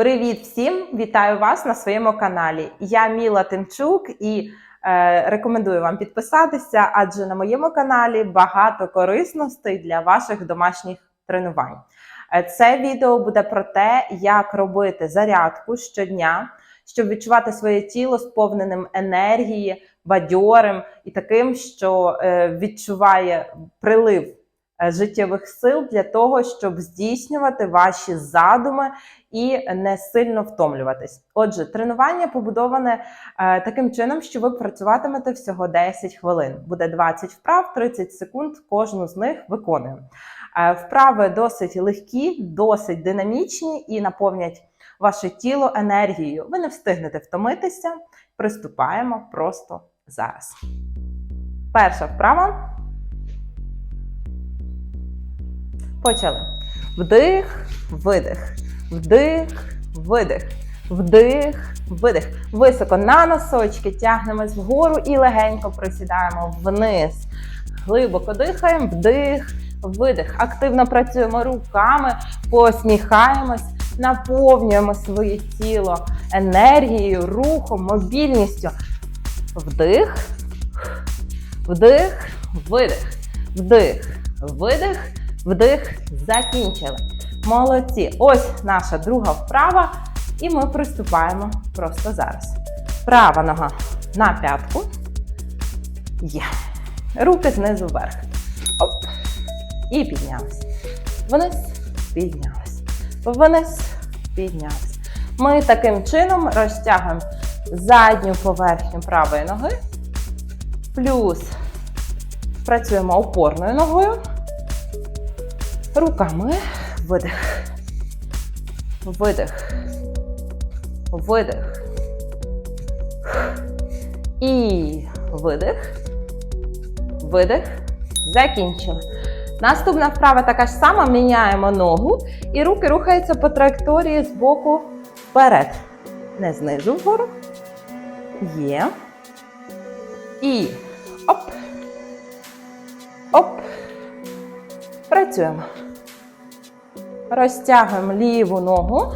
Привіт всім! Вітаю вас на своєму каналі. Я Міла Тимчук і е, рекомендую вам підписатися, адже на моєму каналі багато корисностей для ваших домашніх тренувань. Е, Це відео буде про те, як робити зарядку щодня, щоб відчувати своє тіло сповненим енергії, бадьорим і таким, що е, відчуває прилив життєвих сил для того, щоб здійснювати ваші задуми і не сильно втомлюватись. Отже, тренування побудоване е, таким чином, що ви працюватимете всього 10 хвилин. Буде 20 вправ, 30 секунд. Кожну з них виконуємо. Е, вправи досить легкі, досить динамічні і наповнять ваше тіло енергією. Ви не встигнете втомитися. Приступаємо просто зараз. Перша вправа. Почали. Вдих, видих. Вдих, видих. Вдих, видих. Високо на носочки тягнемось вгору і легенько присідаємо вниз. Глибоко дихаємо, вдих, видих. Активно працюємо руками, посміхаємось, наповнюємо своє тіло енергією, рухом, мобільністю. Вдих, вдих, видих, вдих, видих, вдих. Закінчили. Молодці. Ось наша друга вправа. І ми приступаємо просто зараз. Права нога на п'ятку. Є. Руки знизу вверх. Оп. І піднялись. Вниз, піднялись. Вниз, піднялись. Ми таким чином розтягуємо задню поверхню правої ноги. Плюс працюємо опорною ногою. Руками видих. Видих. Видих. І видих. Видих. Закінчили. Наступна вправа така ж сама. Міняємо ногу. І руки рухаються по траєкторії з боку вперед. Не знизу вгору. Є. І оп. Оп. Працюємо. Розтягуємо ліву ногу.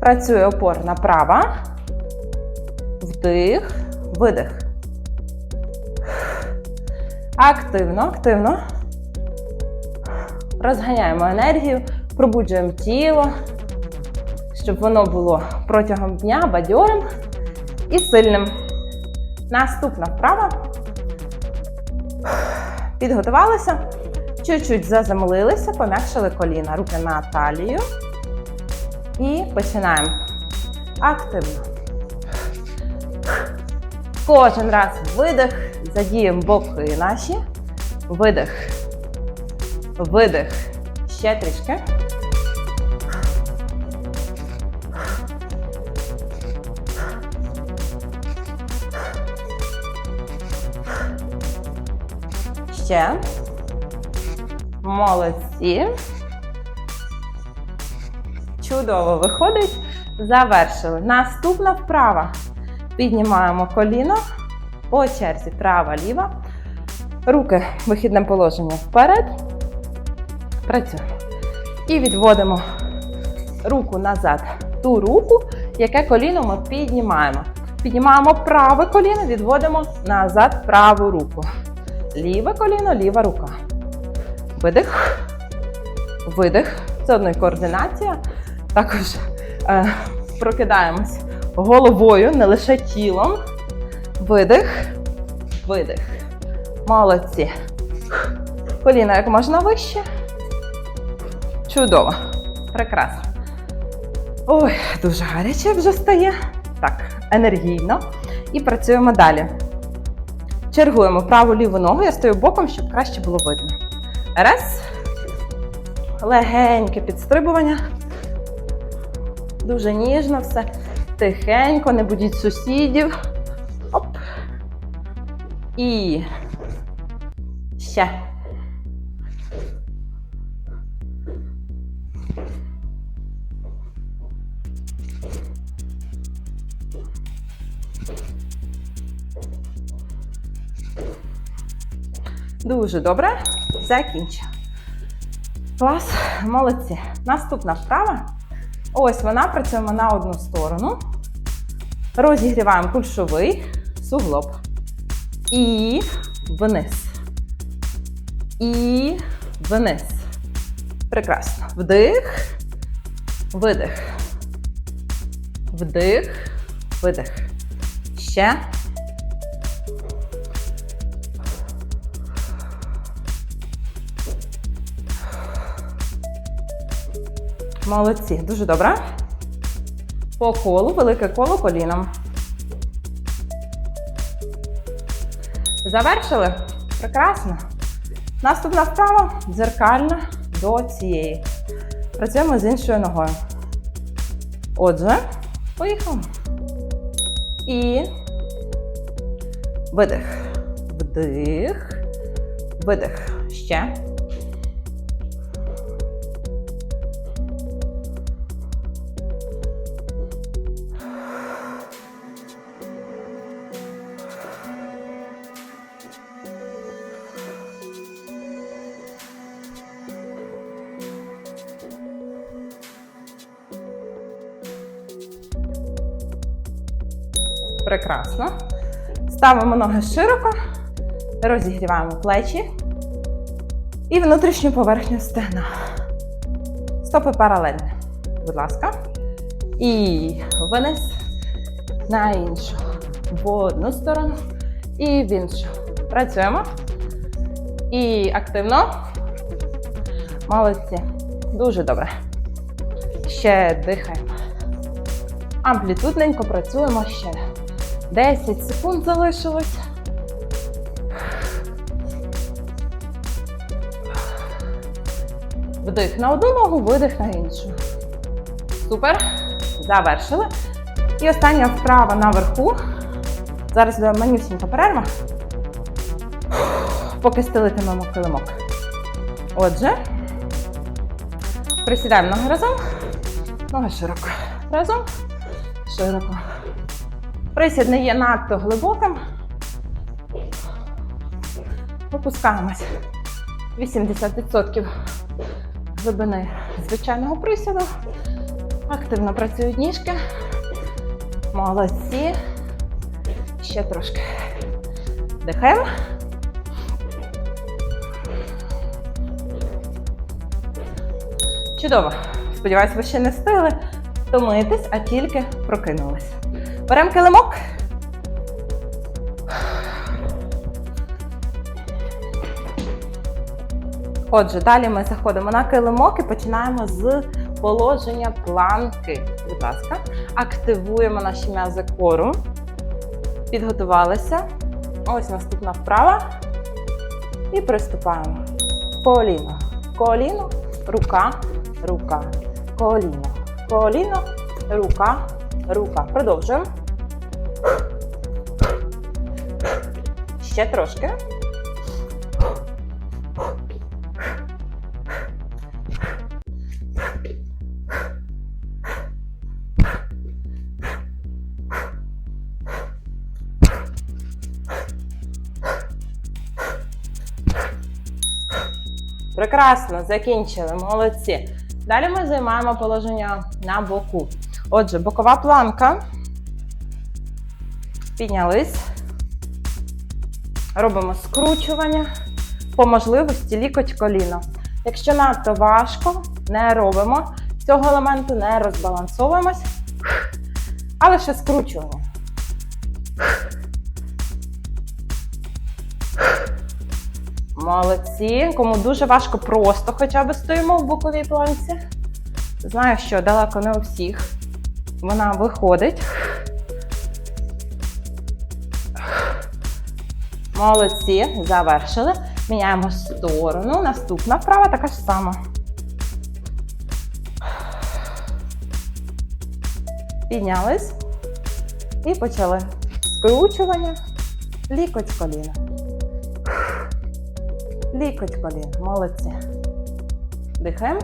Працює опорна права. Вдих, видих. Активно, активно. Розганяємо енергію, пробуджуємо тіло, щоб воно було протягом дня бадьорим і сильним. Наступна вправа. Підготувалися. Чуть-чуть заземлилися, пом'якшили коліна, руки на талію. І починаємо активно. Кожен раз видих, задіємо боки наші. Видих. Видих. Ще трішки. Ще. Молодці. Чудово виходить. Завершили. Наступна вправа. Піднімаємо коліно по черзі. Права, ліва. Руки в вихідне положення вперед. Працюємо. І відводимо руку назад. Ту руку, яке коліно ми піднімаємо. Піднімаємо праве коліно, відводимо назад праву руку. Ліве коліно, ліва рука. Видих. Видих. Це одно й координація. Також е, прокидаємось головою, не лише тілом. Видих. Видих. Молодці. Коліна як можна вище. Чудово. Прекрасно. Ой, дуже гаряче вже стає. Так, енергійно. І працюємо далі. Чергуємо праву ліву ногу. Я стою боком, щоб краще було видно. Раз. Легеньке підстрибування. Дуже ніжно все. Тихенько, не будіть сусідів. Оп. І ще. Дуже добре. Закінчили. Клас, молодці. Наступна вправа. Ось вона працюємо на одну сторону. Розігріваємо кульшовий суглоб. І вниз. І вниз. Прекрасно. Вдих. Видих. Вдих. Видих. Ще. Молодці, дуже добре. По колу, велике коло коліном. Завершили? Прекрасно. Наступна вправа дзеркальна до цієї. Працюємо з іншою ногою. Отже, поїхали. І видих. Вдих. Видих. Ще. Прекрасно. Ставимо ноги широко, розігріваємо плечі і внутрішню поверхню стегна. Стопи паралельні. Будь ласка. І вниз на іншу. В одну сторону і в іншу. Працюємо. І активно. Молодці. Дуже добре. Ще дихаємо. Амплітудненько працюємо ще. 10 секунд залишилось. Вдих на одну ногу, видих на іншу. Супер. Завершили. І остання вправа наверху. Зараз манюсінька перерва. Поки стелитимемо килимок. Отже, присідаємо ноги разом. Ноги широко. Разом. Широко. Присід не є надто глибоким. Опускаємось. 80% глибини звичайного присіду. Активно працюють ніжки. Молодці. Ще трошки. Дихаємо. Чудово. Сподіваюсь, ви ще не встигли втомитись, а тільки прокинулись. Беремо килимок. Отже, далі ми заходимо на килимок і починаємо з положення планки. Будь ласка, активуємо наші м'язи кору. Підготувалися. Ось наступна вправа. І приступаємо. Коліно. Коліно, рука, рука. Коліно. Коліно, рука, рука. Продовжуємо. Ще трошки. Прекрасно, закінчили, молодці. Далі ми займаємо положення на боку. Отже, бокова планка. Піднялись. Робимо скручування. По можливості лікоть коліно. Якщо надто важко, не робимо цього елементу, не розбалансовуємось, а лише скручування. Молодці. Кому дуже важко, просто хоча б стоїмо в боковій планці. Знаю, що далеко не у всіх. Вона виходить. Молодці, завершили. Міняємо сторону. Наступна вправа така ж сама. Піднялись і почали. Скручування, лікоть коліна. Лікоть колін. Молодці. Дихаємо.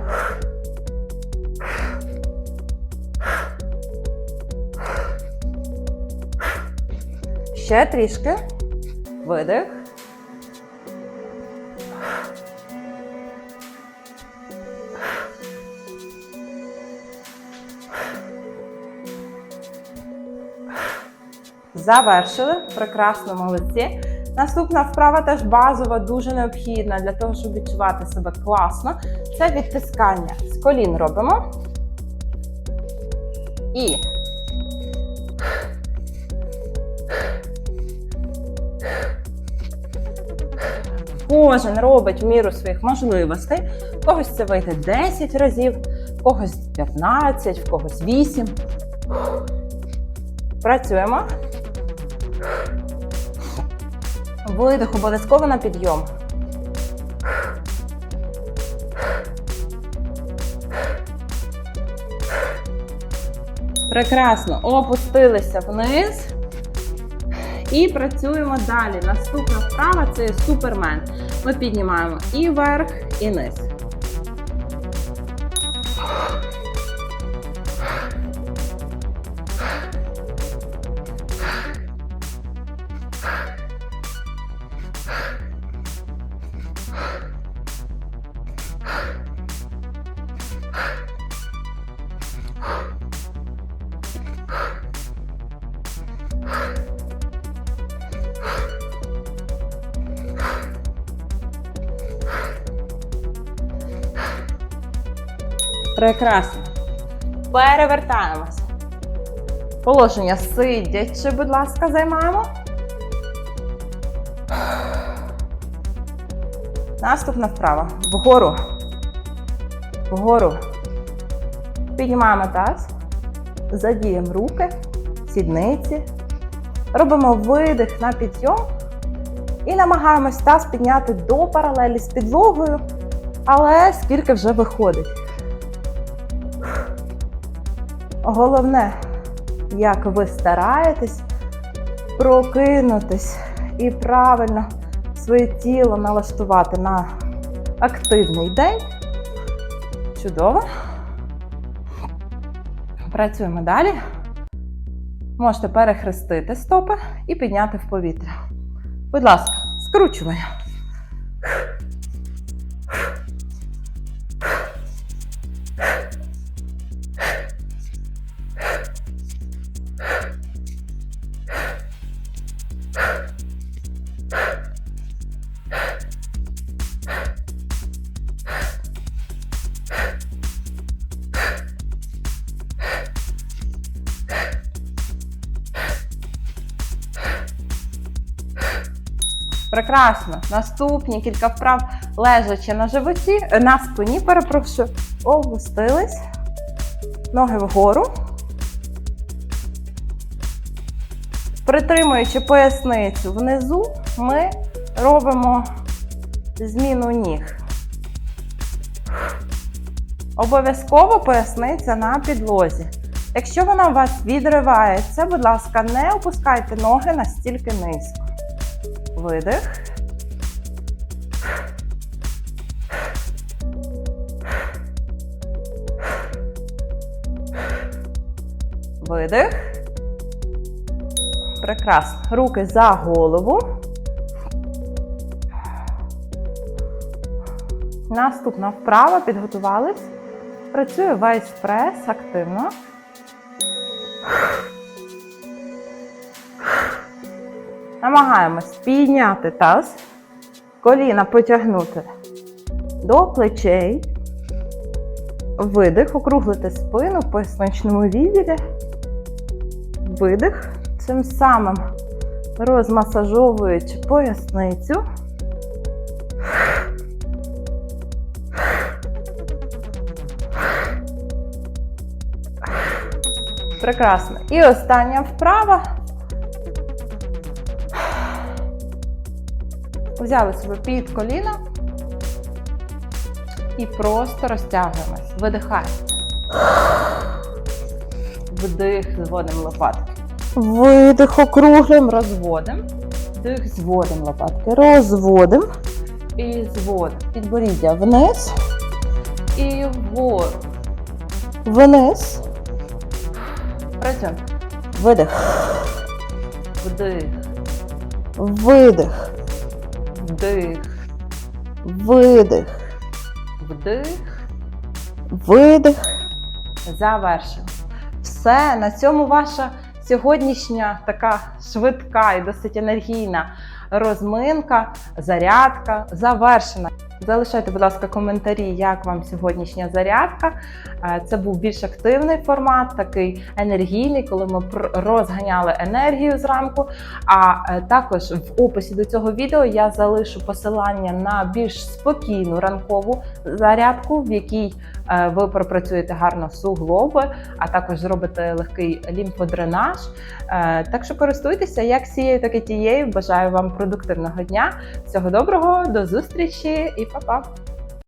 Ще трішки. Видих. Завершили. Прекрасно молодці. Наступна вправа теж базова, дуже необхідна для того, щоб відчувати себе класно. Це відтискання з колін робимо. І Кожен робить міру своїх можливостей. В когось це вийде 10 разів, в когось 15, в когось 8. Працюємо. Видих обов'язково на підйом. Прекрасно. Опустилися вниз. І працюємо далі. Наступна вправа це супермен. Ми піднімаємо і вверх, і низ. Прекрасно. Перевертаємося. Положення сидячи, будь ласка, займаємо. Наступна вправа. Вгору. Вгору. Піднімаємо таз. Задіємо руки, сідниці. Робимо видих на підйом. І намагаємось таз підняти до паралелі з підлогою. Але скільки вже виходить. Головне, як ви стараєтесь прокинутись і правильно своє тіло налаштувати на активний день. Чудово. Працюємо далі. Можете перехрестити стопи і підняти в повітря. Будь ласка, скручування. Прекрасно. Наступні кілька вправ лежачи на животі, е, на спині, перепрошую, опустились. Ноги вгору. Притримуючи поясницю внизу, ми робимо зміну ніг. Обов'язково поясниця на підлозі. Якщо вона у вас відривається, будь ласка, не опускайте ноги настільки низько. Видих. Видих. Прекрасно. Руки за голову. Наступна вправа. Підготувались. Працює весь прес активно. Намагаємось підняти таз, коліна потягнути до плечей, видих, округлити спину в поясничному відділі, видих, цим самим розмасажовуючи поясницю. Прекрасно. І остання вправа. Взяли себе під коліна і просто розтягуємось. Видихаємо. Вдих, зводимо лопатки. Видих, округлим, розводимо. Вдих, зводимо лопатки. Розводимо. І зводимо. Підборіддя вниз. І вгору. Вниз. Працюємо. Видих. Вдих. Видих. Вдих. Видих. Вдих. Видих. Завершимо. Все, на цьому ваша Сьогоднішня така швидка і досить енергійна розминка, зарядка завершена. Залишайте, будь ласка, коментарі, як вам сьогоднішня зарядка. Е, Це був більш активний формат, такий енергійний, коли ми розганяли енергію зранку. А е, також в описі до цього відео я залишу посилання на більш спокійну ранкову зарядку, в якій е, ви пропрацюєте гарно суглоби, а також зробите легкий лімфодренаж. Так що користуйтеся як цією, так і тією. Бажаю вам продуктивного дня. Всього доброго, до зустрічі і па-па!